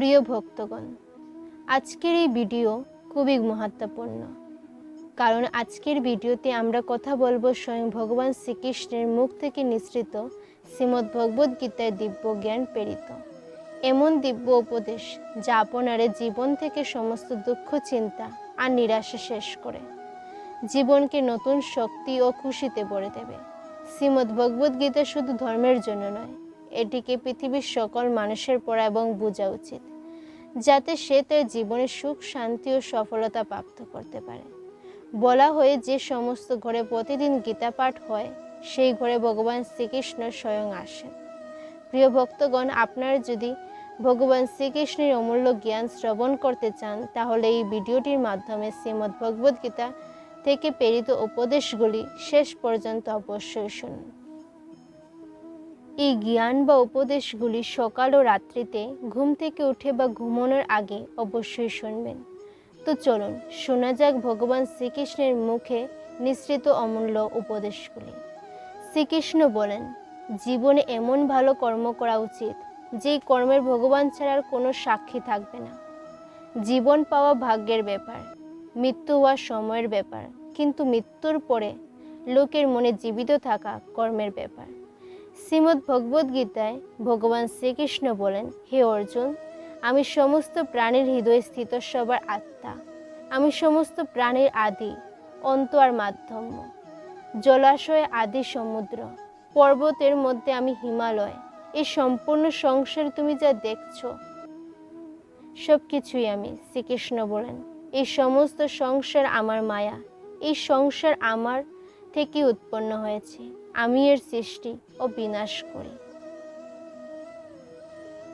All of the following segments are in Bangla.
প্রিয় ভক্তগণ, আজকের এই ভিডিও খুবই মহত্বপূর্ণ কারণ আজকের ভিডিওতে আমরা কথা বলব স্বয়ং ভগবান শ্রীকৃষ্ণের মুখ থেকে নিঃসৃত শ্রীমদ্ ভগবদ্ গীতার দিব্য জ্ঞান প্রেরিত। এমন দিব্য উপদেশ যা আপনারে জীবন থেকে সমস্ত দুঃখ, চিন্তা আর নিরাশা শেষ করে। জীবনকে নতুন শক্তি ও খুশিতে ভরে দেবে। শ্রীমদ্ ভগবদ্ গীতা শুধু ধর্মের জন্য নয় এটিকে পৃথিবীর সকল মানুষের পড়া এবং বোঝা উচিত, যাতে সে তার জীবনে সুখ, শান্তি ও সফলতা প্রাপ্ত করতে পারে। বলা হয়, যে সমস্ত ঘরে প্রতিদিন গীতা পাঠ হয়, সেই ঘরে ভগবান শ্রীকৃষ্ণ স্বয়ং আসেন। প্রিয় ভক্তগণ, আপনারা যদি ভগবান শ্রীকৃষ্ণের অমূল্য জ্ঞান শ্রবণ করতে চান, তাহলে এই ভিডিওটির মাধ্যমে শ্রীমদ্ ভগবদ্ গীতা থেকে প্রেরিত উপদেশগুলি শেষ পর্যন্ত অবশ্যই শুনুন। এই জ্ঞান বা উপদেশগুলি সকাল ও রাত্রিতে ঘুম থেকে উঠে বা ঘুমানোর আগে অবশ্যই শুনবেন। তো চলুন, শোনা যাক ভগবান শ্রীকৃষ্ণের মুখে নিঃসৃত অমূল্য উপদেশগুলি। শ্রীকৃষ্ণ বলেন, জীবনে এমন ভালো কর্ম করা উচিত যেই কর্মের ভগবান ছাড়ার কোনো সাক্ষী থাকবে না। জীবন পাওয়া ভাগ্যের ব্যাপার, মৃত্যু হওয়া সময়ের ব্যাপার, কিন্তু মৃত্যুর পরে লোকের মনে জীবিত থাকা কর্মের ব্যাপার। শ্রীমদ্ ভগবদ্ গীতায় ভগবান শ্রীকৃষ্ণ বলেন, হে অর্জুন, আমি সমস্ত প্রাণীর হৃদয়ে স্থিত সবার আত্মা। আমি সমস্ত প্রাণীর আদি, অন্ত আর মাধ্যম। জলাশয় আদি সমুদ্র, পর্বতের মধ্যে আমি হিমালয়। এই সম্পূর্ণ সংসার তুমি যা দেখছ সব কিছুই আমি, শ্রীকৃষ্ণ বলেন। এই সমস্ত সংসার আমার মায়া। এই সংসার আমার থেকে উৎপন্ন হয়েছে। আমি এর সৃষ্টি ও বিনাশ করি।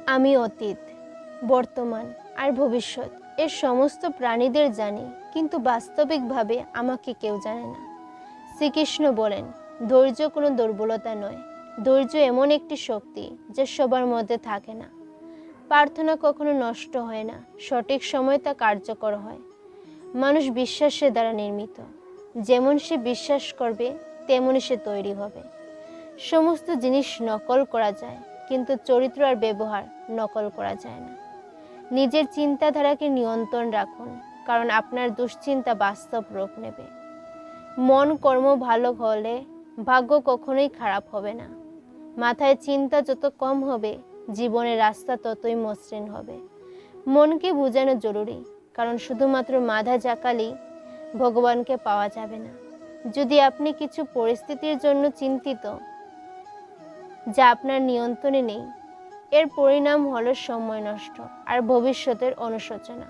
আমি অতীত, বর্তমান আর ভবিষ্যৎ, এর সমস্ত প্রাণীদের জানি, কিন্তু বাস্তবিকভাবে আমাকে কেউ জানে না। শ্রীকৃষ্ণ বলেন, ধৈর্য কোনো দুর্বলতা নয়। ধৈর্য এমন একটি শক্তি যা সবার মধ্যে থাকে না। প্রার্থনা কখনো নষ্ট হয় না, সঠিক সময় তা কার্যকর হয়। মানুষ বিশ্বাসের দ্বারা নির্মিত। যেমন সে বিশ্বাস করবে তেমনই সে তৈরি হবে। সমস্ত জিনিস নকল করা যায়, কিন্তু চরিত্র আর ব্যবহার নকল করা যায় না। নিজের চিন্তাধারাকে নিয়ন্ত্রণ রাখুন, কারণ আপনার দুশ্চিন্তা বাস্তব রূপ নেবে। মন কর্ম ভালো হলে ভাগ্য কখনোই খারাপ হবে না। মাথায় চিন্তা যত কম হবে জীবনের রাস্তা ততই মসৃণ হবে। মনকে বোঝানো জরুরি, কারণ শুধুমাত্র মাধা জাকালি ভগবানকে পাওয়া যাবে না। যদি আপনি কিছু পরিস্থিতির জন্য চিন্তিত, যা আপনার নিয়ন্ত্রণে নেই, এর পরিণাম হলো সময় নষ্ট আর ভবিষ্যতের অনুশোচনা।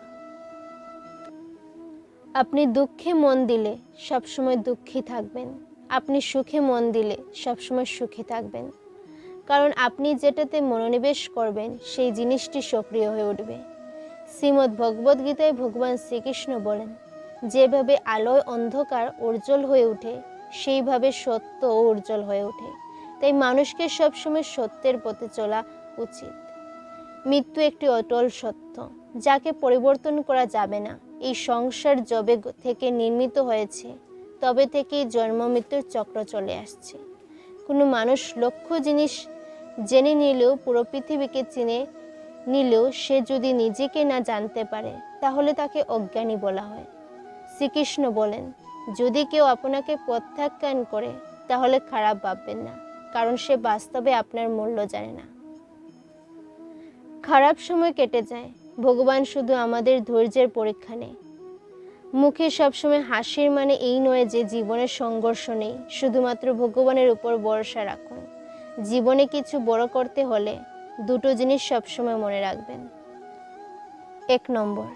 আপনি দুঃখে মন দিলে সবসময় দুঃখী থাকবেন। আপনি সুখে মন দিলে সবসময় সুখী থাকবেন। কারণ আপনি যেটাতে মনোনিবেশ করবেন, সেই জিনিসটি সক্রিয় হয়ে উঠবে। শ্রীমদ্ ভগবদ্ গীতায় ভগবান শ্রীকৃষ্ণ বলেন যেভাবে আলোয় অন্ধকার উজ্জ্বল হয়ে ওঠে, সেইভাবে সত্য উজ্জ্বল হয়ে ওঠে। তাই মানুষকে সবসময় সত্যের পথে চলা উচিত। মৃত্যু একটি অটল সত্য, যাকে পরিবর্তন করা যাবে না। এই সংসার জবে থেকে নির্মিত হয়েছে, তবে থেকেই জন্ম মৃত্যুর চক্র চলে আসছে। কোনো মানুষ লক্ষ্য জিনিস জেনে নিলেও, পুরো পৃথিবীকে চিনে নিলেও, সে যদি নিজেকে না জানতে পারে, তাহলে তাকে অজ্ঞানী বলা হয়। শ্রীকৃষ্ণ বলেন, যদি কেউ আপনাকে প্রত্যাখ্যান করে, তাহলে খারাপ ভাববেন না, কারণ সে বাস্তবে আপনার মূল্য জানে না। খারাপ সময় কেটে যায়, ভগবান শুধু আমাদের ধৈর্যের পরীক্ষা নেই মুখে সবসময় হাসির মানে এই নয় যে জীবনের সংঘর্ষ নেই, শুধুমাত্র ভগবানের উপর ভরসা রাখুন। জীবনে কিছু বড় করতে হলে দুটো জিনিস সবসময় মনে রাখবেন। এক নম্বর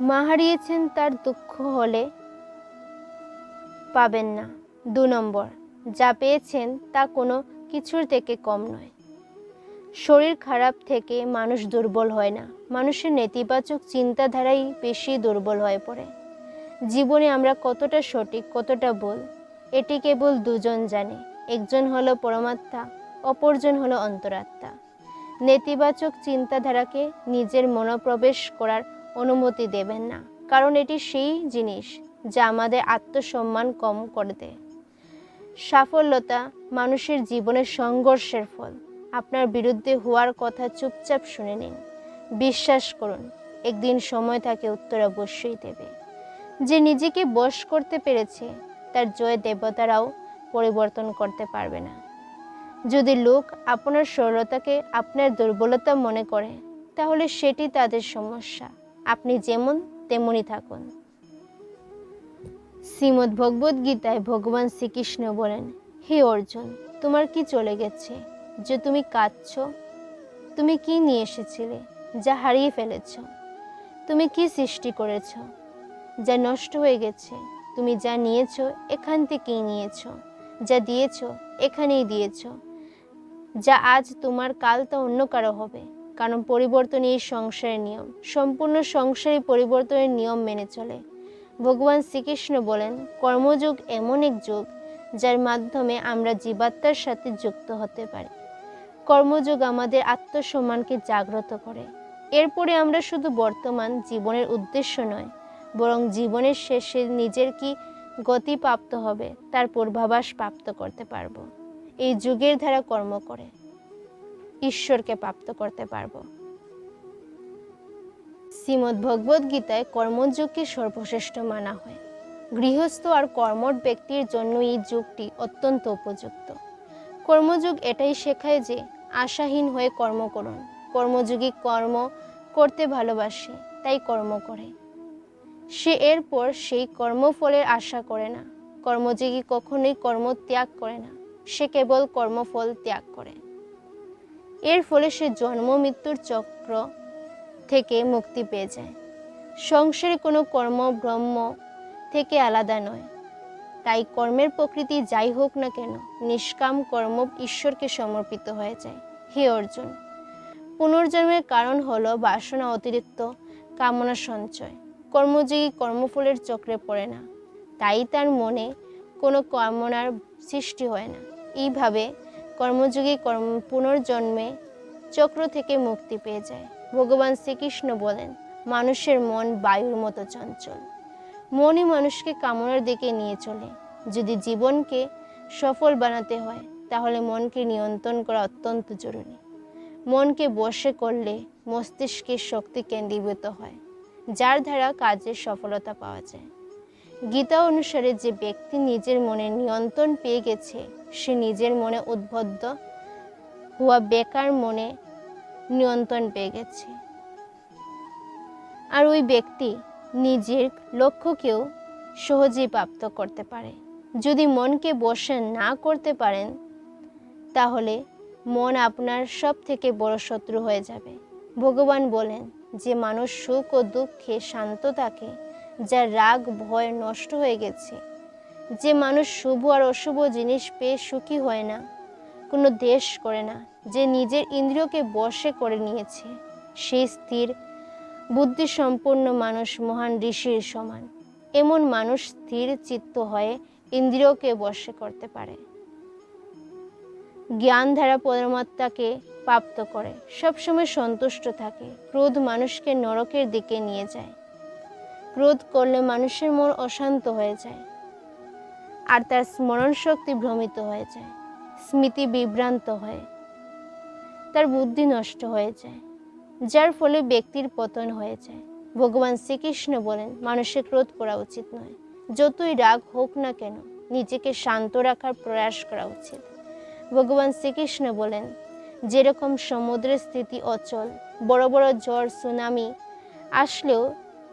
মা হারিয়েছেন তার দুঃখ হলে পাবেন না। দু নম্বর, যা পেয়েছেন তা কোনো কিছুর থেকে কম নয়। শরীর খারাপ থেকে মানুষ দুর্বল হয় না। মানুষের নেতিবাচক চিন্তাধারাই বেশি দুর্বল হয়ে পড়ে। জীবনে আমরা কতটা সঠিক, কতটা ভুল, এটি কেবল দুজন জানে। একজন হলো পরমাত্মা, অপরজন হলো অন্তরাত্মা। নেতিবাচক চিন্তাধারাকে নিজের মনোপ্রবেশ করার অনুমতি দেবেন না, কারণ এটি সেই জিনিস যা আমাদের আত্মসম্মান কম করে দেয়। সাফল্যতা মানুষের জীবনের সংঘর্ষের ফল। আপনার বিরুদ্ধে হওয়ার কথা চুপচাপ শুনে নিন। বিশ্বাস করুন, একদিন সময় তাকে উত্তর অবশ্যই দেবে। যে নিজেকে বশ করতে পেরেছে, তার জয় দেবতারাও পরিবর্তন করতে পারবে না। যদি লোক আপনার সরলতাকে আপনার দুর্বলতা মনে করে, তাহলে সেটি তাদের সমস্যা। আপনি যেমন তেমনই থাকুন। শ্রীমদ্ ভগবদ গীতায় ভগবান শ্রীকৃষ্ণ বলেন, হে অর্জুন, তোমার কি চলে গেছে? যে তুমি কাঁদছ? তুমি কি নিয়ে এসেছিলে? যা হারিয়ে ফেলেছ? তুমি কি সৃষ্টি করেছ? যা নষ্ট হয়ে গেছে? তুমি যা নিয়েছ, এখান থেকেই নিয়েছ। যা দিয়েছ, এখানেই দিয়েছ। যা আজ তোমার কাল তা অন্য কারও হবে। কারণ পরিবর্তন এই সংসারের নিয়ম। সম্পূর্ণ সংসারই পরিবর্তনের নিয়ম মেনে চলে। ভগবান শ্রীকৃষ্ণ বলেন, কর্মযোগ এমন এক যুগ, যার মাধ্যমে আমরা জীবাত্মার সাথে যুক্ত হতে পারি। কর্মযোগ আমাদের আত্মসম্মানকে জাগ্রত করে। এরপরে আমরা শুধু বর্তমান জীবনের উদ্দেশ্য নয়, বরং জীবনের শেষে নিজের কি গতি প্রাপ্ত হবে, তার পূর্বাভাস প্রাপ্ত করতে পারব। এই যুগের ধারা কর্ম করে। ঈশ্বরকে প্রাপ্ত করতে পারব। শ্রীমদ্ ভগবদ গীতায় কর্মযোগকে সর্বশ্রেষ্ঠ মানা হয়। গৃহস্থ আর কর্মঠ ব্যক্তির জন্য এই যুগটি অত্যন্ত উপযুক্ত। কর্মযোগ এটাই শেখায় যে আশাহীন হয়ে কর্ম করুন। কর্মযোগী কর্ম করতে ভালোবাসে, তাই কর্ম করে। সে এরপর সেই কর্মফলের আশা করে না। কর্মযোগী কখনোই কর্ম ত্যাগ করে না। সে কেবল কর্মফল ত্যাগ করে। এর ফলে সে জন্ম, মৃত্যুর চক্র থেকে মুক্তি পেয়ে যায়। সংসারে কোনো কর্ম, ব্রহ্ম থেকে আলাদা নয়। তাই কর্মের প্রকৃতি যাই হোক না কেন, নিষ্কাম কর্ম ঈশ্বরকে সমর্পিত হয়ে যায়। হে অর্জুন, পুনর্জন্মের কারণ হলো বাসনা, অতিরিক্ত কামনা, সঞ্চয়। কর্মযোগী কর্মফলের চক্রে পড়ে না। তাই তার মনে কোনো কামনার সৃষ্টি হয় না। এইভাবে কর্মযোগী কর্ম পুনর্জন্মে চক্র থেকে মুক্তি পেয়ে যায়। ভগবান শ্রীকৃষ্ণ বলেন, মানুষের মন বায়ুর মতো চঞ্চল। মনই মানুষকে কামনার দিকে নিয়ে চলে। যদি জীবনকে সফল বানাতে হয়, তাহলে মনকে নিয়ন্ত্রণ করা অত্যন্ত জরুরি। মনকে বশে করলে মস্তিষ্কের শক্তি কেন্দ্রীভূত হয়, যার দ্বারা কাজের সফলতা পাওয়া যায়। গীতা অনুসারে যে ব্যক্তি নিজের মনে নিয়ন্ত্রণ পেয়ে গেছে সে নিজের মনে উদ্বুদ্ধ হওয়া বেকার মনে নিয়ন্ত্রণ পেয়ে গেছে। আর ওই ব্যক্তি নিজের লক্ষ্যকেও সহজেই প্রাপ্ত করতে পারে। যদি মনকে বসে না করতে পারেন, তাহলে মন আপনার সব থেকে বড় শত্রু হয়ে যাবে। ভগবান বলেন যে মানুষ সুখ ও দুঃখে শান্ত থাকে, যার রাগ, ভয় নষ্ট হয়ে গেছে। যে মানুষ শুভ আর অশুভ জিনিস পেয়ে সুখী হয় না, কোনো দেশ করে না, যে নিজের ইন্দ্রিয়কে বশে করে নিয়েছে, সেই স্থির, বুদ্ধিসম্পন্ন মানুষ মহান ঋষির সমান। এমন মানুষ স্থির চিত্ত হয়ে ইন্দ্রিয়কে বশে করতে পারে। জ্ঞান দ্বারা পরমাত্মাকে প্রাপ্ত করে, সবসময় সন্তুষ্ট থাকে, ক্রোধ মানুষকে নরকের দিকে নিয়ে যায়। ক্রোধ করলে মানুষের মন অশান্ত হয়ে যায়। আর তার স্মরণ শক্তি ভ্রমিত হয়ে যায় স্মৃতি বিভ্রান্ত হয়। তার বুদ্ধি নষ্ট হয়ে যায় যার ফলে ব্যক্তির পতন হয়ে যায় ভগবান শ্রীকৃষ্ণ বলেন, মানুষের ক্রোধ করা উচিত নয়। যতই রাগ হোক না কেন, নিজেকে শান্ত রাখার প্রয়াস করা উচিত। ভগবান শ্রীকৃষ্ণ বলেন, যেরকম সমুদ্রের স্থিতি অচল, বড় বড় ঝড় সুনামি আসলেও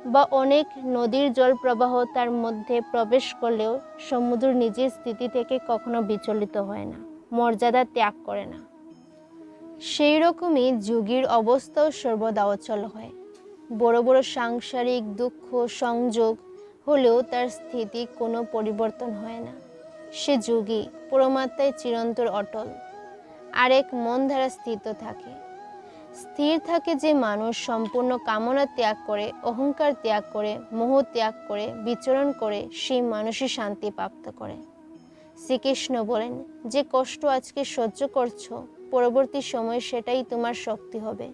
বা অনেক নদীর জল প্রবাহ তার মধ্যে প্রবেশ করলেও সমুদ্র নিজের স্থিতি থেকে কখনো বিচলিত হয় না, মর্যাদা ত্যাগ করে না। সেই রকমই যুগীর অবস্থাও সর্বদা অচল হয়। বড় বড় সাংসারিক দুঃখ, সংযোগ হলেও তার স্থিতি কোনো পরিবর্তন হয় না। সে যুগী পরমাত্মায় চিরন্তর অটল। আরেক মন দ্বারা স্থিত থাকে। স্থির থাকে যে মানুষ সম্পূর্ণ কামনা ত্যাগ করে, অহংকার ত্যাগ করে, মোহ ত্যাগ করে, বিচরণ করে, সেই মানুষই শান্তি প্রাপ্ত করে। শ্রীকৃষ্ণ বলেন, যে কষ্ট আজকে সহ্য করছ, পরবর্তী সময়ে সেটাই তোমার শক্তি হবে।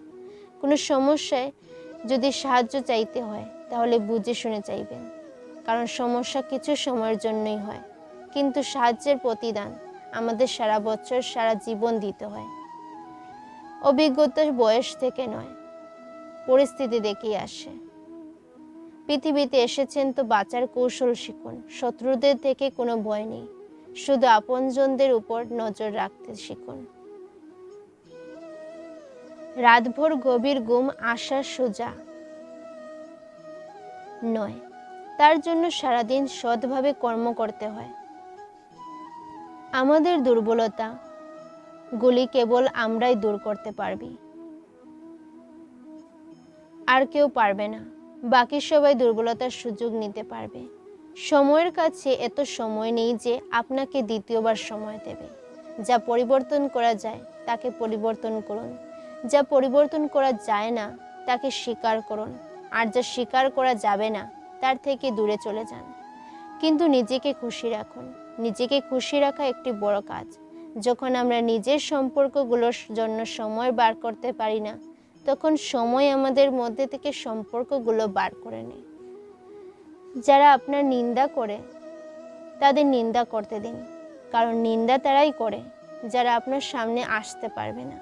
কোনো সমস্যায় যদি সাহায্য চাইতে হয়, তাহলে বুঝে শুনে চাইবেন কারণ সমস্যা কিছু সময়ের জন্যই হয়। কিন্তু সাহায্যের প্রতিদান আমাদের সারা বছর, সারা জীবন দিতে হয়। অভিজ্ঞতার বয়স থেকে নয়। পরিস্থিতি দেখিয়ে আসে। পৃথিবীতে এসেছেন তো বাঁচার কৌশল শিখুন। শত্রুদের থেকে কোনো ভয় নেই। শুধু আপনজনদের উপর নজর রাখতে শিখুন। রাতভর গভীর ঘুম আসা সোজা নয়। তার জন্য সারাদিন সৎভাবে কর্ম করতে হয়। আমাদের দুর্বলতা গুলি কেবল আমরাই দূর করতে পারবি। আর কেউ পারবে না। বাকি সবাই দুর্বলতার সুযোগ নিতে পারবে। সময়ের কাছে এত সময় নেই যে আপনাকে দ্বিতীয়বার সময় দেবে। যা পরিবর্তন করা যায়, তাকে পরিবর্তন করুন। যা পরিবর্তন করা যায় না, তাকে স্বীকার করুন। আর যা স্বীকার করা যাবে না, তার থেকে দূরে চলে যান। কিন্তু নিজেকে খুশি রাখুন। নিজেকে খুশি রাখা একটি বড় কাজ। যখন আমরা নিজের সম্পর্কগুলোর জন্য সময় বার করতে পারি না, তখন সময় আমাদের মধ্যে থেকে সম্পর্কগুলো বার করে নেয়। যারা আপনার নিন্দা করে, তাদের নিন্দা করতে দিন, কারণ নিন্দা তারাই করে, যারা আপনার সামনে আসতে পারবে না।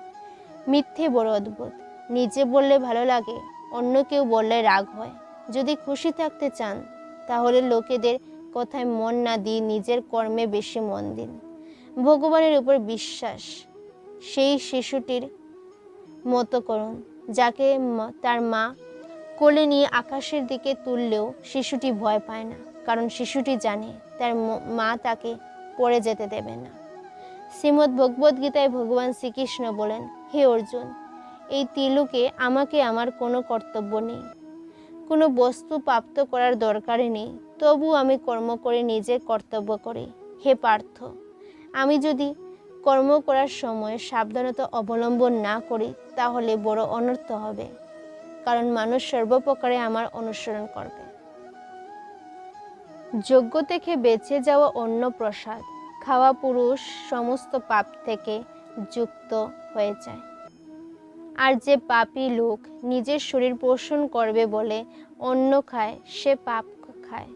মিথ্যে বড় অদ্ভুত, নিজে বললে ভালো লাগে, অন্য কেউ বললে রাগ হয়। যদি খুশি থাকতে চান, তাহলে লোকেদের কথায় মন না দিয়ে নিজের কর্মে বেশি মন দিন। ভগবানের উপর বিশ্বাস। সেই শিশুটির মতো করুন, যাকে তার মা কোলে নিয়ে আকাশের দিকে তুললেও শিশুটি ভয় পায় না, কারণ শিশুটি জানে তার মা তাকে পড়ে যেতে দেবে না। শ্রীমদ্ ভগবদ গীতায় ভগবান শ্রীকৃষ্ণ বলেন, হে অর্জুন, এই তিলুকে আমাকে আমার কোনো কর্তব্য নেই। কোনো বস্তু প্রাপ্ত করার দরকারই নেই। তবু আমি কর্ম করে নিজের কর্তব্য করি। হে পার্থ আমি যদি কর্ম করার সময় সাবধানতা অবলম্বন না করি, তাহলে বড় অনর্থ হবে, কারণ মানুষ সর্বপ্রকারে আমার অনুসরণ করবে। যোগ্য থেকে বেঁচে যাওয়া অন্য প্রসাদ, খাওয়া পুরুষ সমস্ত পাপ থেকে যুক্ত হয়ে যায়। আর যে পাপী লোক নিজের শরীর পোষণ করবে বলে অন্য খায়, সে পাপ খায়।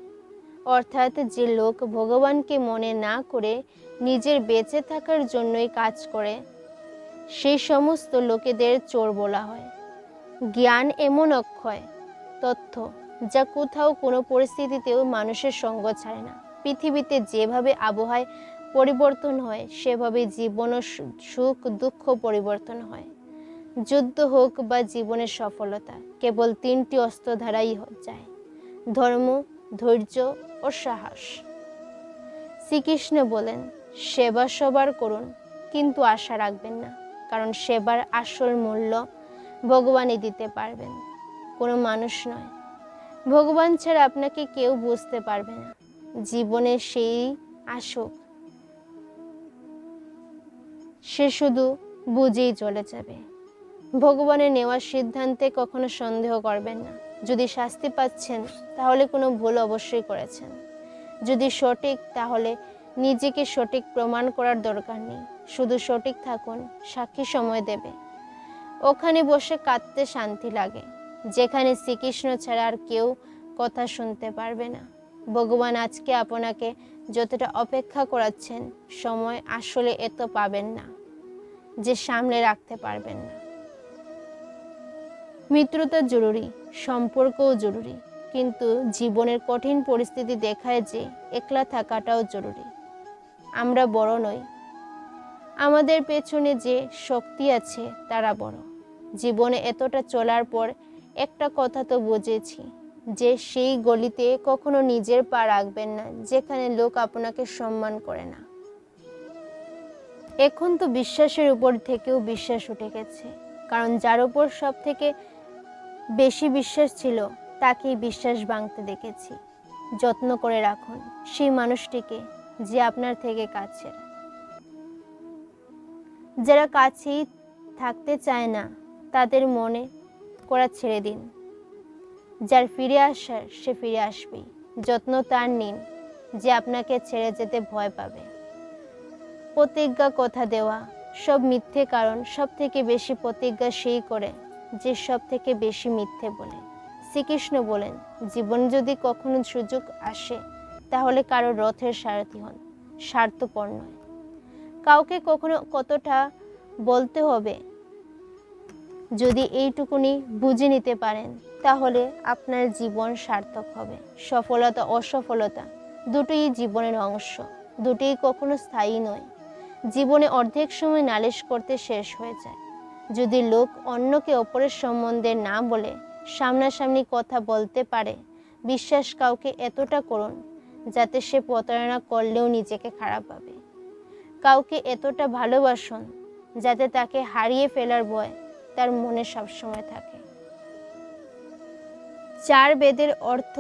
অর্থাৎ যে লোক ভগবানকে মনে না করে নিজের বেঁচে থাকার জন্যই কাজ করে। সেই সমস্ত লোকেদের চোর বলা হয়। জ্ঞান এমন অক্ষয়, তথ্য যা কোথাও কোনো পরিস্থিতিতেও মানুষের সঙ্গ ছাড়ে না। পৃথিবীতে যেভাবে আবহাওয়ায় পরিবর্তন হয়, সেভাবে জীবন সুখ, দুঃখ পরিবর্তন হয়। যুদ্ধ হোক বা জীবনের সফলতা, কেবল তিনটি অস্ত্র ধারাই যায়। ধর্ম, ধৈর্য ও সাহস। শ্রীকৃষ্ণ বলেন সেবা সবার করুন, কিন্তু আশা রাখবেন না, কারণ সেবার আসল মূল্য ভগবানই দিতে পারবেন, কোনো মানুষ নয়। ভগবান ছাড়া আপনাকে কেউ বুঝতে পারবে না, জীবনে সেই আসুক। সে শুধু বুঝেই চলে যাবে। ভগবানের নেওয়ার সিদ্ধান্তে কখনো সন্দেহ করবেন না, যদি শাস্তি পাচ্ছেন, তাহলে কোনো ভুল অবশ্যই করেছেন। যদি সঠিক, তাহলে নিজেকে সঠিক প্রমাণ করার দরকার নেই। শুধু সঠিক থাকুন, সাক্ষী সময় দেবে। ওখানে বসে কাঁদতে শান্তি লাগে। যেখানে শ্রীকৃষ্ণ ছাড়া আর কেউ কথা শুনতে পারবে না। ভগবান আজকে আপনাকে যতটা অপেক্ষা করাচ্ছেন, সময় আসলে এত পাবেন না, যে সামনে রাখতে পারবেন না। মিত্রতা জরুরি, সম্পর্কও জরুরি, কিন্তু জীবনের কঠিন পরিস্থিতি দেখায় যে একলা থাকাটাও জরুরি। আমরা বড় নই। আমাদের পেছনে যে শক্তি আছে, তারা বড়। জীবনে এতটা চলার পর একটা কথা তো বুঝেছি, যে সেই গলিতে কখনো নিজের পা রাখবেন না, যেখানে লোক আপনাকে সম্মান করে না। এখন তো বিশ্বাসের উপর থেকেও বিশ্বাস উঠে গেছে, কারণ যার উপর সব থেকে বেশি বিশ্বাস ছিল, তাকেই বিশ্বাস ভাঙতে দেখেছি। যত্ন করে রাখুন, সেই মানুষটিকে যে আপনার থেকে কাছে। যারা কাছেই থাকতে চায় না, তাদের মনে করা ছেড়ে দিন। যার ফিরে আসার, সে ফিরে আসবেই। যত্ন তার নিন যে আপনাকে ছেড়ে যেতে ভয় পাবে। প্রতিজ্ঞা, কথা দেওয়া, সব মিথ্যে কারণ সব থেকে বেশি প্রতিজ্ঞা সেই করে যে সব থেকে বেশি মিথ্যে বলে। শ্রীকৃষ্ণ বলেন, জীবন যদি কখনো সুযোগ আসে তাহলে কারও রথের সারথি হন। স্বার্থপর নয়। কাউকে কখনো কতটা বলতে হবে যদি এইটুকুনি বুঝে নিতে পারেন, তাহলে আপনার জীবন সার্থক হবে। সফলতা অসফলতা দুটোই জীবনের অংশ, দুটোই কখনো স্থায়ী নয়। জীবনে অর্ধেক সময় নালিশ করতে শেষ হয়ে যায়। যদি লোক অন্যকে অপরের সম্বন্ধে না বলে, সামনাসামনি কথা বলতে পারে, বিশ্বাস কাউকে এতটা করুন যাতে সে প্রতারণা করলেও নিজেকে খারাপ পাবে কাউকে এতটা ভালোবাসুন, যাতে তাকে হারিয়ে ফেলার ভয় তার মনে সবসময় থাকে। চার বেদের অর্থ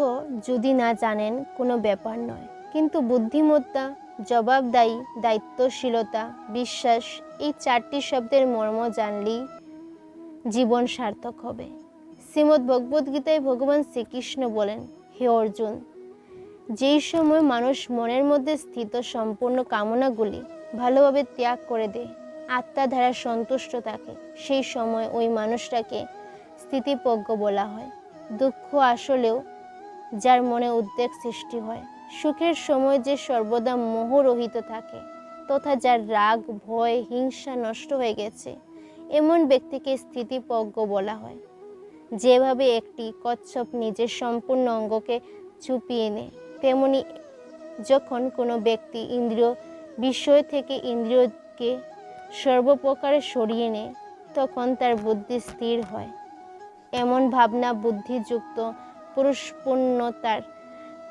যদি না জানেন কোনো ব্যাপার নয়, কিন্তু বুদ্ধিমত্তা, জবাবদায়ী, দায়িত্বশীলতা, বিশ্বাস এই চারটি শব্দের মর্ম জানলেই জীবন সার্থক হবে। শ্রীমদ্ ভগবদ্গীতায় ভগবান শ্রীকৃষ্ণ বলেন, হে অর্জুন যেই সময় মানুষ মনের মধ্যে স্থিত সম্পূর্ণ কামনাগুলি ভালোভাবে ত্যাগ করে দেয় আত্মা দ্বারা সন্তুষ্ট থাকে, সেই সময় ওই মানুষটাকে স্থিতিপজ্ঞ বলা হয়। দুঃখ আসলেও যার মনে উদ্বেগ সৃষ্টি হয়, সুখের সময় যে সর্বদা মোহরহিত থাকে, তথা যার রাগ, ভয়, হিংসা নষ্ট হয়ে গেছে, এমন ব্যক্তিকে স্থিতিপজ্ঞ বলা হয়। যেভাবে একটি কচ্ছপ নিজের সম্পূর্ণ অঙ্গকে চুপিয়ে নেয় তেমনি যখন কোনো ব্যক্তি ইন্দ্রিয় বিষয় থেকে ইন্দ্রিয়কে সর্বপ্রকারে সরিয়ে নেয়, তখন তার বুদ্ধি স্থির হয়। এমন ভাবনা বুদ্ধিযুক্ত পুরুষপূর্ণতার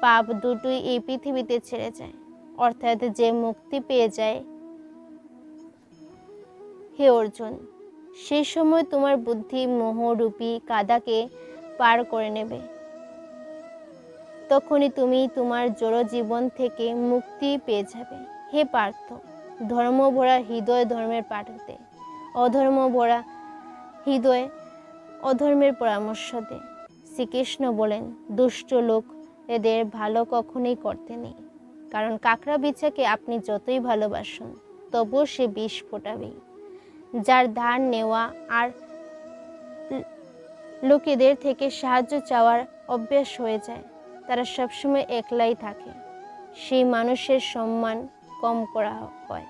পাপ দুটোই এই পৃথিবীতে ছেড়ে যায়। অর্থাৎ যে মুক্তি পেয়ে যায় হে অর্জুন, সেই সময় তোমার বুদ্ধি মোহরূপী কাদাকে পার করে নেবে। তখনই তুমি তোমার জড় জীবন থেকে মুক্তি পেয়ে যাবে। হে পার্থ, ধর্ম ভরা হৃদয় ধর্মের পাঠাতে অধর্ম ভরা হৃদয় অধর্মের পরামর্শ দে। শ্রীকৃষ্ণ বলেন, দুষ্ট লোক এদের ভালো কখনোই করতে নেই। কারণ কাঁকড়া বিছাকে আপনি যতই ভালোবাসুন, তবুও সে বিষ ফোটাবেই। যার ধার নেওয়া আর লোকেদের থেকে সাহায্য চাওয়ার অভ্যাস হয়ে যায়। তারা সবসময় একলাই থাকে। সেই মানুষের সম্মান কম করা হয়।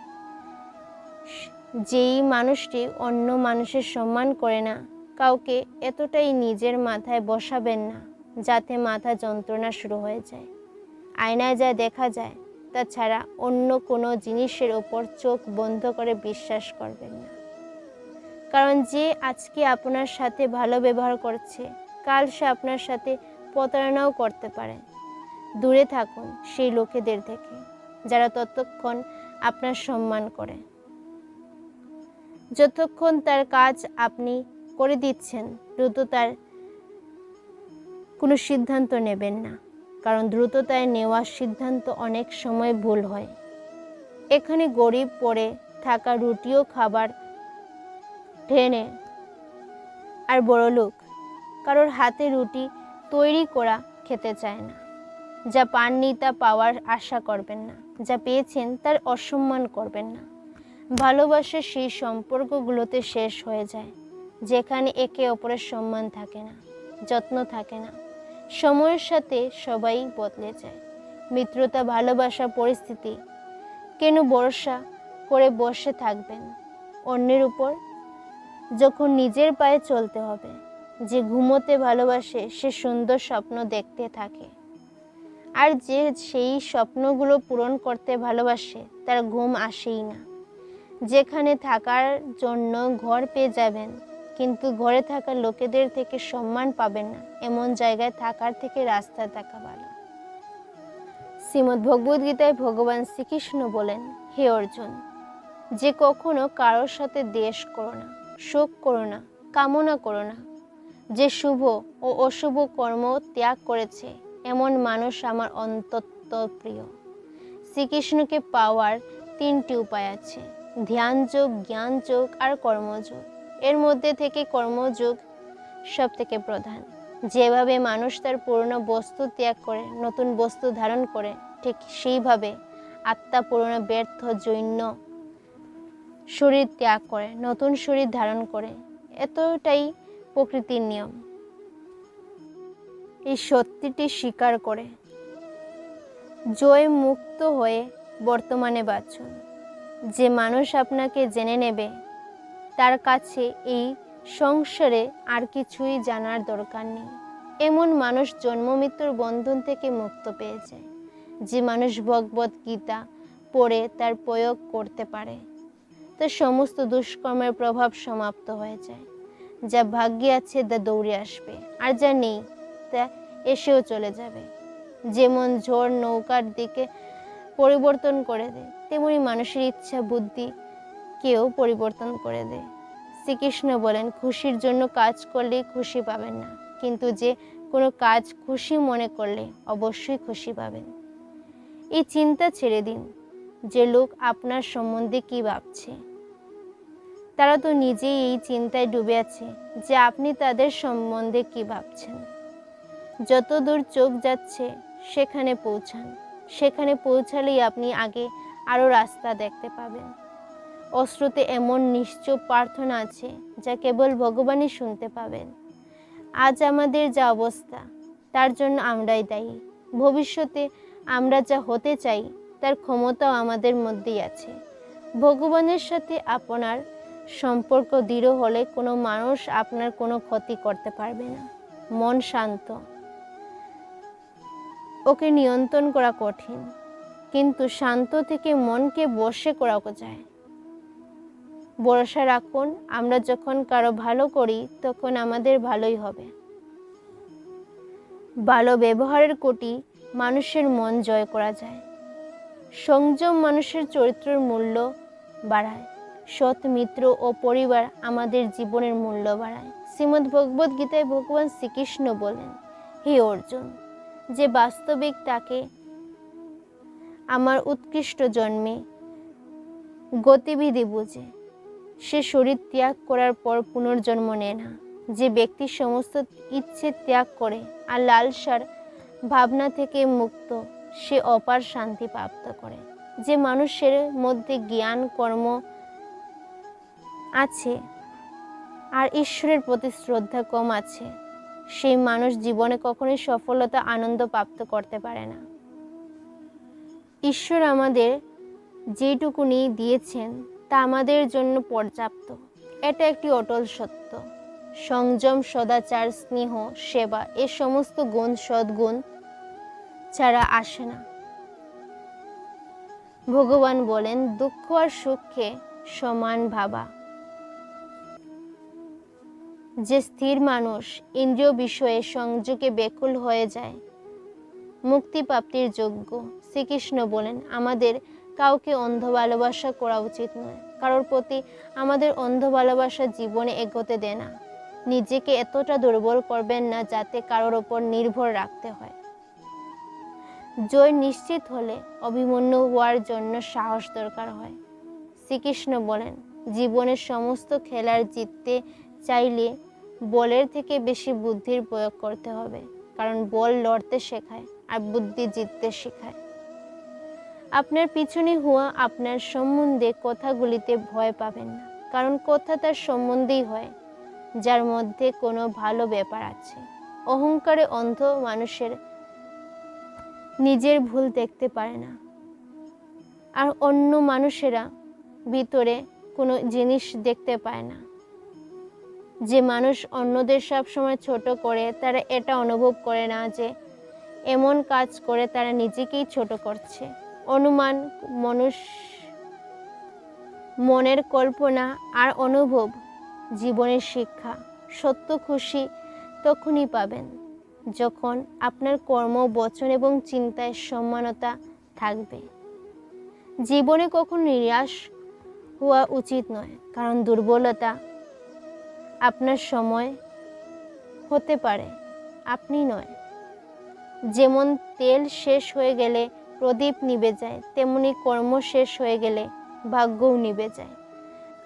যেই মানুষটি অন্য মানুষের সম্মান করে না, কাউকে এতটাই নিজের মাথায় বসাবেন না, যাতে মাথা যন্ত্রণা শুরু হয়ে যায়। আয়নায় যা দেখা যায় তাছাড়া অন্য কোনো জিনিসের ওপর চোখ বন্ধ করে বিশ্বাস করবেন না। কারণ যে আজকে আপনার সাথে ভালো ব্যবহার করছে, কাল সে আপনার সাথে প্রতারণাও করতে পারে দূরে থাকুন সেই লোকেদের থেকে, যারা ততক্ষণ আপনার সম্মান করে। যতক্ষণ তার কাজ আপনি করে দিচ্ছেন, দ্রুত তার কোনো সিদ্ধান্ত নেবেন না, কারণ দ্রুততায় নেওয়া সিদ্ধান্ত অনেক সময় ভুল হয়। এখানে গরিব পড়ে থাকা রুটিও খাবার ঢেনে আর বড় লোক কারোর হাতে রুটি তৈরি করা খেতে চায় না। যা পাননি তা পাওয়ার আশা করবেন না। যা পেয়েছেন তার অসম্মান করবেন না। ভালোবাসা সেই সম্পর্কগুলোতে শেষ হয়ে যায়, যেখানে একে অপরের সম্মান থাকে না, যত্ন থাকে না। সময়ের সাথে সবাই বদলে যায়। মিত্রতা, ভালোবাসা, পরিস্থিতি কেন ভরসা করে বসে থাকবেন? অন্যের উপর যখন নিজের পায়ে চলতে হবে যে ঘুমোতে ভালোবাসে, সে সুন্দর স্বপ্ন দেখতে থাকে। আর যে সেই স্বপ্নগুলো পূরণ করতে ভালোবাসে, তার ঘুম আসেই না। যেখানে থাকার জন্য ঘর পেয়ে যাবেন, কিন্তু ঘরে থাকা লোকেদের থেকে সম্মান পাবেন না। এমন জায়গায় থাকার থেকে রাস্তায় থাকা ভালো। শ্রীমদ্ ভগবদ্গীতায় ভগবান শ্রীকৃষ্ণ বলেন, হে অর্জুন, যে কখনো কারোর সাথে দেশ করো না, শোক করো না, কামনা করো না যে শুভ ও অশুভ কর্ম ত্যাগ করেছে, এমন মানুষ আমার অন্তত প্রিয়। শ্রীকৃষ্ণকে পাওয়ার তিনটি উপায় আছে ধ্যান যোগ জ্ঞান যোগ আর কর্মযোগ। এর মধ্যে থেকে কর্মযোগ সব থেকে প্রধান। যেভাবে মানুষ তার পুরনো বস্তু ত্যাগ করে, নতুন বস্তু ধারণ করে, ঠিক সেইভাবে আত্মা পুরনো ব্যর্থ জৈন্য শরীর ত্যাগ করে, নতুন শরীর ধারণ করে, এতটাই প্রকৃতির নিয়ম। এই সত্যিটি স্বীকার করে, জয় মুক্ত হয়ে বর্তমানে বাঁচুন। যে মানুষ আপনাকে জেনে নেবে, তার কাছে এই সংসারে আর কিছুই জানার দরকার নেই। এমন মানুষ জন্ম মৃত্যুর বন্ধন থেকে মুক্ত পেয়ে যায় যে মানুষ ভগবত গীতা পড়ে তার প্রয়োগ করতে পারে। তার সমস্ত দুষ্কর্মের প্রভাব সমাপ্ত হয়ে যায়। যা ভাগ্যে আছে তা দৌড়ে আসবে। আর যা নেই, তা এসেও চলে যাবে। যেমন ঝড় নৌকার দিকে পরিবর্তন করে দেয় তেমনি মানুষের ইচ্ছা, বুদ্ধি কেউ পরিবর্তন করে দেয় শ্রীকৃষ্ণ বলেন, খুশির জন্য কাজ করলে খুশি পাবেন না, কিন্তু যে কোনো কাজ খুশি মনে করলে অবশ্যই খুশি পাবেন। এই চিন্তা ছেড়ে দিন, যে লোক আপনার সম্বন্ধে কি ভাবছে। তারা তো নিজেই এই চিন্তায় ডুবে আছে যে আপনি তাদের সম্বন্ধে কি ভাবছেন। যত দূর চোখ যাচ্ছে, সেখানে পৌঁছান। সেখানে পৌঁছালেই আপনি আগে আরও রাস্তা দেখতে পাবেন। অশ্রুতে এমন নিশ্চুপ প্রার্থনা আছে যা কেবল ভগবানই শুনতে পাবেন। আজ আমাদের যা অবস্থা, তার জন্য আমরাই দায়ী। ভবিষ্যতে আমরা যা হতে চাই, তার ক্ষমতাও আমাদের মধ্যেই আছে। ভগবানের সাথে আপনার সম্পর্ক দৃঢ় হলে কোনো মানুষ আপনার কোনো ক্ষতি করতে পারবে না। মন শান্ত। ওকে নিয়ন্ত্রণ করা কঠিন, কিন্তু শান্ত থেকে মনকে বসে করা যায়। ভরসা রাখুন, আমরা যখন কারও ভালো করি, তখন আমাদের ভালোই হবে। ভালো ব্যবহারের কোটি মানুষের মন জয় করা যায়। সংযম মানুষের চরিত্রের মূল্য বাড়ায়। সৎ মিত্র ও পরিবার আমাদের জীবনের মূল্য বাড়ায়। শ্রীমদ্ ভগবদ গীতায় ভগবান শ্রীকৃষ্ণ বলেন, হে অর্জুন, যে বাস্তবিক তাকে আমার উৎকৃষ্ট জন্মে গতিবিধি বুঝে, সে শরীর ত্যাগ করার পর পুনর্জন্ম নেয় না। যে ব্যক্তি সমস্ত ইচ্ছে ত্যাগ করে আর লালসার ভাবনা থেকে মুক্ত, সে অপার শান্তি প্রাপ্ত করে। যে মানুষের মধ্যে জ্ঞান, কর্ম আছে। আর ঈশ্বরের প্রতি শ্রদ্ধা কম আছে। সেই মানুষ জীবনে কখনোই সফলতা, আনন্দ প্রাপ্ত করতে পারে না। ঈশ্বর আমাদের যেটুকুনি দিয়েছেন, তা আমাদের জন্য পর্যাপ্ত। এটা একটি অটল সত্য। সংযম, সদাচার, স্নেহ, সেবা, এ সমস্ত গুণ, সদ্গুণ ছাড়া আসে না। ভগবান বলেন, দুঃখ আর সুখকে সমান ভাবা। যে স্থির মানুষ ইন্দ্রিয় বিষয়ে সংযোগে বেকুল হয়ে যায়। মুক্তিপ্রাপ্তির যোগ্য। শ্রীকৃষ্ণ বলেন, আমাদের কাউকে অন্ধ ভালোবাসা করা উচিত নয়। কারোর প্রতি আমাদের অন্ধ ভালোবাসা জীবনে এগোতে দেয় না। নিজেকে এতটা দুর্বল করবেন না যাতে কারোর ওপর নির্ভর রাখতে হয়। জয় নিশ্চিত হলে অভিমন্যু হওয়ার জন্য সাহস দরকার হয়। শ্রীকৃষ্ণ বলেন, জীবনের সমস্ত খেলার জিততে চাইলে বলের থেকে বেশি বুদ্ধির প্রয়োগ করতে হবে, কারণ বল লড়তে শেখায় আর বুদ্ধি জিততে শেখায়। আপনার পিছনে হওয়া আপনার সম্বন্ধে কথাগুলিতে ভয় পাবেন না, কারণ কথা তার সম্বন্ধেই হয়, যার মধ্যে কোনো ভালো ব্যাপার আছে। অহংকারে অন্ধ মানুষের নিজের ভুল দেখতে পারে না। আর অন্য মানুষেরা ভিতরে কোনো জিনিস দেখতে পায় না। যে মানুষ অন্যদের সব সময় ছোট করে, তারা এটা অনুভব করে না যে এমন কাজ করে তারা নিজেকেই ছোট করছে। অনুমান, মানুষ, মনের কল্পনা আর অনুভব, জীবনের শিক্ষা, সত্য খুশি তখনই পাবেন যখন আপনার কর্ম, বচন এবং চিন্তায় সম্মানতা থাকবে। জীবনে কখনো নিরাশ হওয়া উচিত নয়, কারণ দুর্বলতা আপনার সময় হতে পারে। আপনি নয়। যেমন তেল শেষ হয়ে গেলে প্রদীপ নিবে যায়, তেমনি কর্ম শেষ হয়ে গেলে ভাগ্যও নিবে যায়।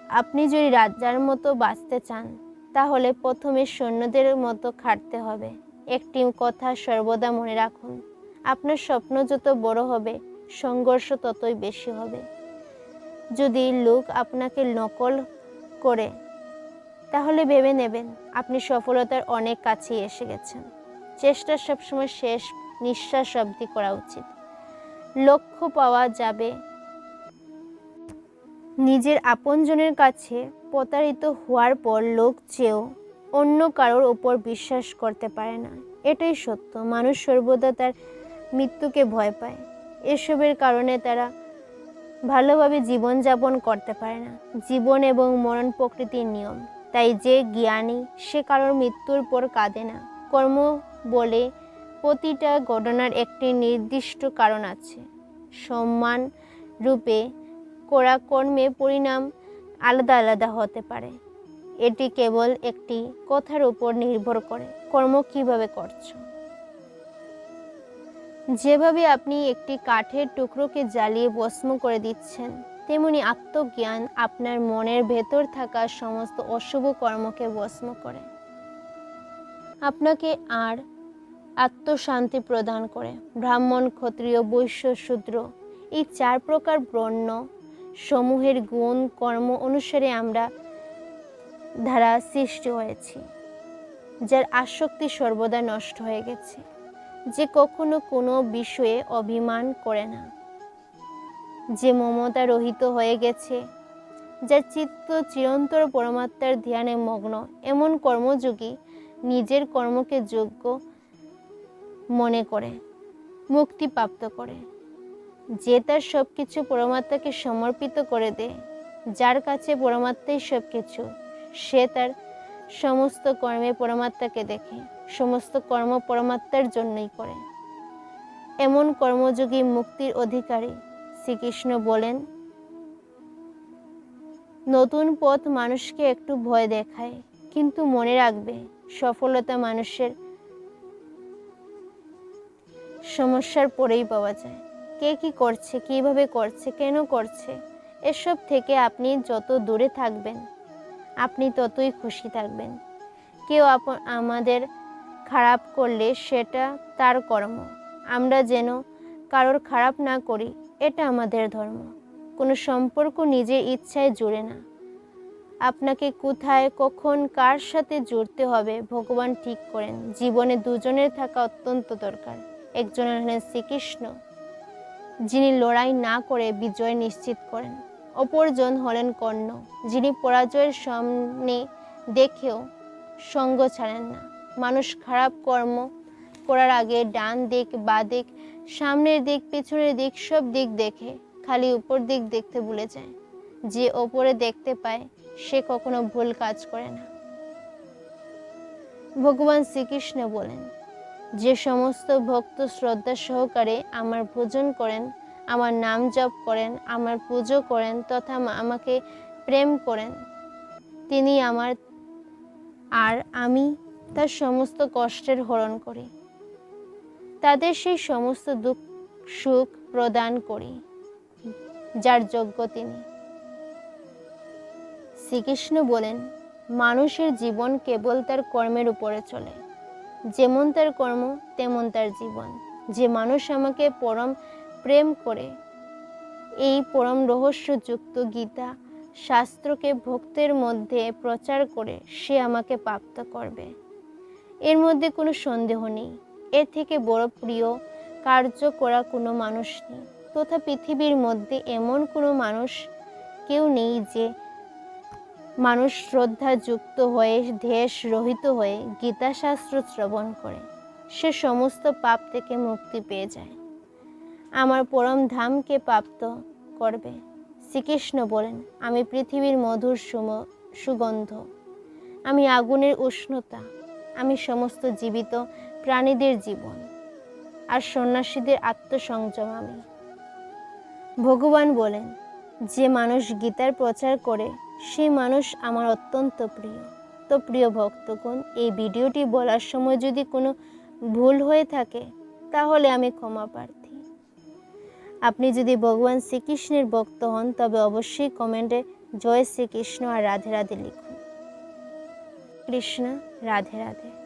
আপনি যদি রাজার মতো বাঁচতে চান, তাহলে প্রথমে সৈন্যদের মতো খাটতে হবে। একটি কথা সর্বদা মনে রাখুন, আপনার স্বপ্ন যত বড় হবে, সংঘর্ষ ততই বেশি হবে। যদি লোক আপনাকে নকল করে তাহলে ভেবে নেবেন, আপনি সফলতার অনেক কাছেই এসে গেছেন। চেষ্টা সবসময় শেষ, নিঃশ্বাস অবধি করা উচিত। লক্ষ্য পাওয়া যাবে। নিজের আপনজনের কাছে প্রতারিত হওয়ার পর লোক চেয়েও অন্য কারোর ওপর বিশ্বাস করতে পারে না। এটাই সত্য, মানুষ সর্বদা তার মৃত্যুকে ভয় পায়। এসবের কারণে তারা ভালোভাবে জীবনযাপন করতে পারে না। জীবন এবং মরণ প্রকৃতির নিয়ম। তাই যে জ্ঞানী, সে কারোর মৃত্যুর পর কাঁদে না। কর্ম বলে প্রতিটা ঘটনার একটি নির্দিষ্ট কারণ আছে। সম্মান রূপে করা কর্মে পরিণাম আলাদা আলাদা হতে পারে। এটি কেবল একটি কথার উপর নির্ভর করে, কর্ম কীভাবে করছ। যেভাবে আপনি একটি কাঠের টুকরোকে জ্বালিয়ে ভস্ম করে দিচ্ছেন তেমনি আত্মজ্ঞান আপনার মনের ভেতর থাকা সমস্ত অশুভ কর্মকে ভস্ম করে। আপনাকে আর আত্মশান্তি প্রদান করে। ব্রাহ্মণ, ক্ষত্রিয়, বৈশ্য, শূদ্র এই চার প্রকার বর্ণ সমূহের গুণ, কর্ম অনুসারে আমরা ধারা সৃষ্টি হয়েছি, যার আসক্তি সর্বদা নষ্ট হয়ে গেছে। যে কখনো কোনো বিষয়ে অভিমান করে না। যে মমতা রহিত হয়ে গেছে যার চিত্ত চিরন্তর পরমাত্মার ধ্যানে মগ্ন। এমন কর্মযোগী নিজের কর্মকে যোগ্য মনে করে, মুক্তি প্রাপ্ত করে। যে তার সব কিছু পরমাত্মাকে সমর্পিত করে দেয় যার কাছে পরমাত্মাই সব কিছু সে তার সমস্ত কর্মে পরমাত্মাকে দেখে, সমস্ত কর্ম পরমাত্মার জন্যই করে। এমন কর্মযোগী মুক্তির অধিকারী শ্রীকৃষ্ণ বলেন, নতুন পথ মানুষকে একটু ভয় দেখায়, কিন্তু মনে রাখবে সফলতা মানুষের সমস্যার পরেই পাওয়া যায়। কে কি করছে, কীভাবে করছে, কেন করছে, এসব থেকে আপনি যত দূরে থাকবেন, আপনি ততই খুশি থাকবেন। কেউ আমাদের খারাপ করলে সেটা তার কর্ম। আমরা যেন কারোর খারাপ না করি এটা আমাদের ধর্ম। কোনো সম্পর্ক নিজের ইচ্ছায় জুড়ে না। আপনাকে কোথায়, কখন, কার সাথে জুড়তে হবে ভগবান ঠিক করেন। জীবনে দুজনের থাকা অত্যন্ত দরকার। একজন হলেন শ্রীকৃষ্ণ, যিনি লড়াই না করে বিজয় নিশ্চিত করেন। অপরজন হলেন কর্ণ, যিনি পরাজয়ের সামনে দেখেও সঙ্গ ছাড়েন না। মানুষ খারাপ কর্ম করার আগে ডান দিক, বা দিক সামনের দিক, পেছনের দিক, সব দিক দেখে, খালি উপর দিক দেখতে ভুলে যায়। যে ওপরে দেখতে পায়, সে কখনো ভুল কাজ করে না। ভগবান শ্রীকৃষ্ণ বলেন, যে সমস্ত ভক্ত শ্রদ্ধা সহকারে আমার ভোজন করেন, আমার নাম জপ করেন, আমার পুজো করেন, তথা আমাকে প্রেম করেন, তিনি আমার, আর আমি তার সমস্ত কষ্টের হরণ করি। তাদের সেই সমস্ত দুঃখ, সুখ প্রদান করি, যার যোগ্য তিনি। শ্রীকৃষ্ণ বলেন, মানুষের জীবন কেবল তার কর্মের উপরে চলে। যেমন তার কর্ম, তেমন তার জীবন। যে মানুষ আমাকে পরম প্রেম করে, এই পরম রহস্যযুক্ত গীতা শাস্ত্রকে ভক্তের মধ্যে প্রচার করে সে আমাকে প্রাপ্ত করবে। এর মধ্যে কোনো সন্দেহ নেই। এর থেকে বড় প্রিয় কার্য করা কোনো মানুষ নেই। তথা পৃথিবীর মধ্যে এমন কোনো মানুষ কেউ নেই যে মানুষ শ্রদ্ধাযুক্ত হয়ে দেশ রহিত হয়ে গীতাশাস্ত্র শ্রবণ করে। সে সমস্ত পাপ থেকে মুক্তি পেয়ে যায়। আমার পরম ধামকে প্রাপ্ত করবে। শ্রীকৃষ্ণ বলেন, আমি পৃথিবীর মধুর সুম, সুগন্ধ। আমি আগুনের উষ্ণতা। আমি সমস্ত জীবিত প্রাণীদের জীবন আর সন্ন্যাসীদের আত্মসংযম আমি। ভগবান বলেন, যে মানুষ গীতার প্রচার করে সেই মানুষ আমার অত্যন্ত প্রিয়। তো প্রিয় ভক্তগণ, এই ভিডিওটি বলার সময় যদি কোনো ভুল হয়ে থাকে, তাহলে আমি ক্ষমা প্রার্থী। আপনি যদি ভগবান শ্রীকৃষ্ণের ভক্ত হন, তবে অবশ্যই কমেন্টে জয় শ্রীকৃষ্ণ আর রাধে রাধে লিখুন। কৃষ্ণ, রাধে রাধে।